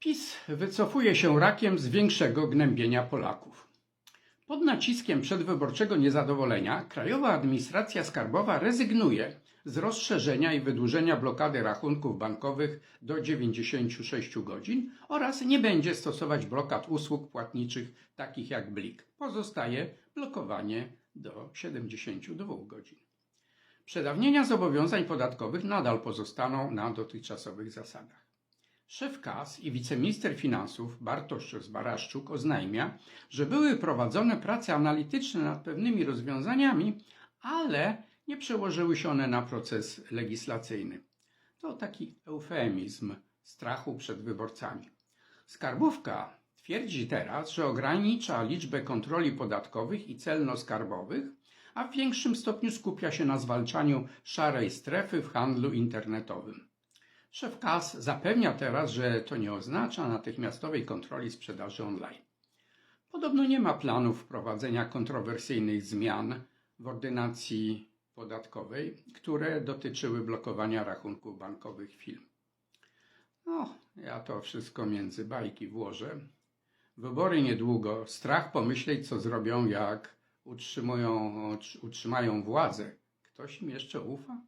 PiS wycofuje się rakiem z większego gnębienia Polaków. Pod naciskiem przedwyborczego niezadowolenia Krajowa Administracja Skarbowa rezygnuje z rozszerzenia i wydłużenia blokady rachunków bankowych do 96 godzin oraz nie będzie stosować blokad usług płatniczych takich jak Blik. Pozostaje blokowanie do 72 godzin. Przedawnienia zobowiązań podatkowych nadal pozostaną na dotychczasowych zasadach. Szef KAS i wiceminister finansów Bartosz Zbaraszczuk oznajmia, że były prowadzone prace analityczne nad pewnymi rozwiązaniami, ale nie przełożyły się one na proces legislacyjny. To taki eufemizm strachu przed wyborcami. Skarbówka twierdzi teraz, że ogranicza liczbę kontroli podatkowych i celno-skarbowych, a w większym stopniu skupia się na zwalczaniu szarej strefy w handlu internetowym. Szef KAS zapewnia teraz, że to nie oznacza natychmiastowej kontroli sprzedaży online. Podobno nie ma planów wprowadzenia kontrowersyjnych zmian w ordynacji podatkowej, które dotyczyły blokowania rachunków bankowych firm. No, ja to wszystko między bajki włożę. Wybory niedługo. Strach pomyśleć, co zrobią, jak utrzymują, utrzymają władzę. Ktoś im jeszcze ufa?